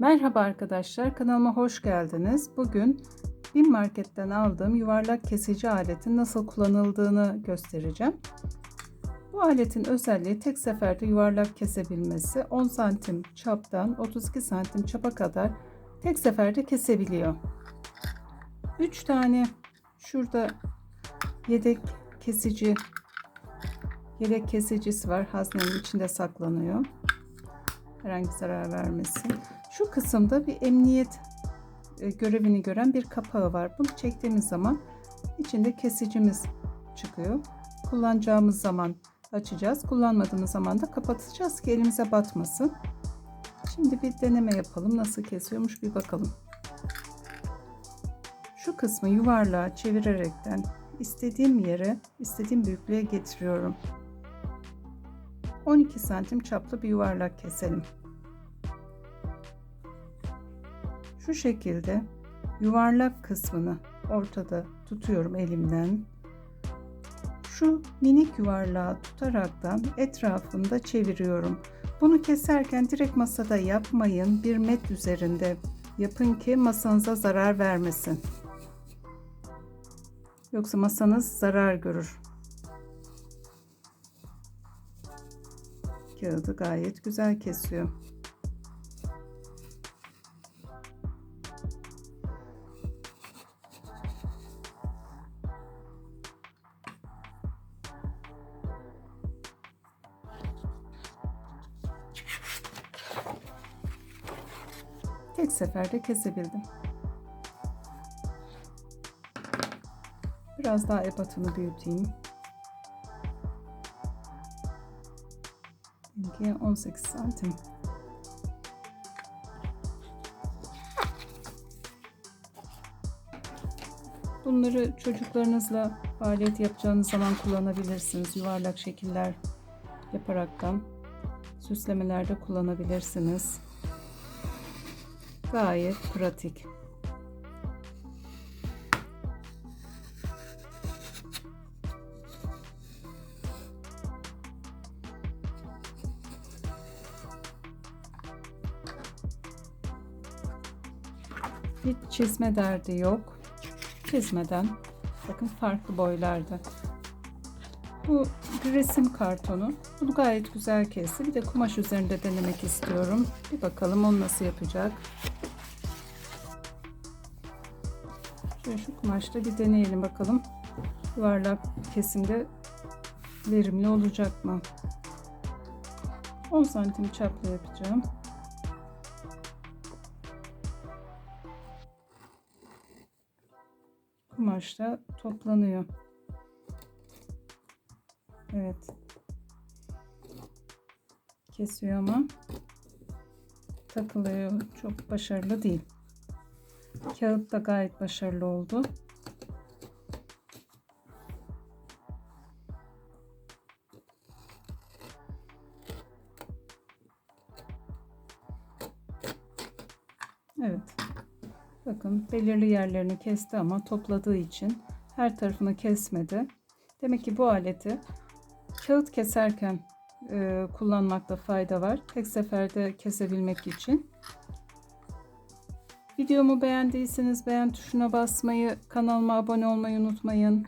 Merhaba arkadaşlar, kanalıma hoş geldiniz. Bugün bin marketten aldığım yuvarlak kesici aletin nasıl kullanıldığını göstereceğim. Bu aletin özelliği tek seferde yuvarlak kesebilmesi. 10 santim çaptan 32 santim çapa kadar tek seferde kesebiliyor. 3 tane şurada yedek kesici yedek kesicisi var. Haznenin içinde saklanıyor. Herhangi zarar vermesin. Şu kısımda bir emniyet e, görevini gören bir kapağı var. Bunu çektiğimiz zaman içinde kesicimiz çıkıyor. Kullanacağımız zaman açacağız. Kullanmadığımız zaman da kapatacağız ki elimize batmasın. Şimdi bir deneme yapalım. Nasıl kesiyormuş bir bakalım. Şu kısmı yuvarlığa çevirerekten istediğim yere, istediğim büyüklüğe getiriyorum. 12 santim çaplı bir yuvarlak keselim. Şu şekilde yuvarlak kısmını ortada tutuyorum elimden. Şu minik yuvarlağı tutaraktan etrafında çeviriyorum. Bunu keserken direkt masada yapmayın. Bir met üzerinde yapın ki masanıza zarar vermesin. Yoksa masanız zarar görür. Kağıdı gayet güzel kesiyor. Tek seferde kesebildim. Biraz daha ebatını büyüteyim. Benimki 18 santim. Bunları çocuklarınızla faaliyet yapacağınız zaman kullanabilirsiniz. Yuvarlak şekiller yaparaktan süslemelerde kullanabilirsiniz. Gayet pratik. Hiç çizme derdi yok. Çizmeden bakın farklı boylarda. Bu resim kartonu. Bunu gayet güzel kesti. Bir de kumaş üzerinde denemek istiyorum. Bir bakalım onu nasıl yapacak. Şöyle şu kumaşta bir deneyelim bakalım. Yuvarlak kesimde verimli olacak mı? 10 santim çaplı yapacağım. Kumaşta toplanıyor. Evet. Kesiyor ama takılıyor. Çok başarılı değil. Kağıt da gayet başarılı oldu. Evet. Bakın belirli yerlerini kesti ama topladığı için her tarafını kesmedi. Demek ki bu aleti kağıt keserken e, kullanmakta fayda var. Tek seferde kesebilmek için. Videomu beğendiyseniz beğen tuşuna basmayı, kanalıma abone olmayı unutmayın.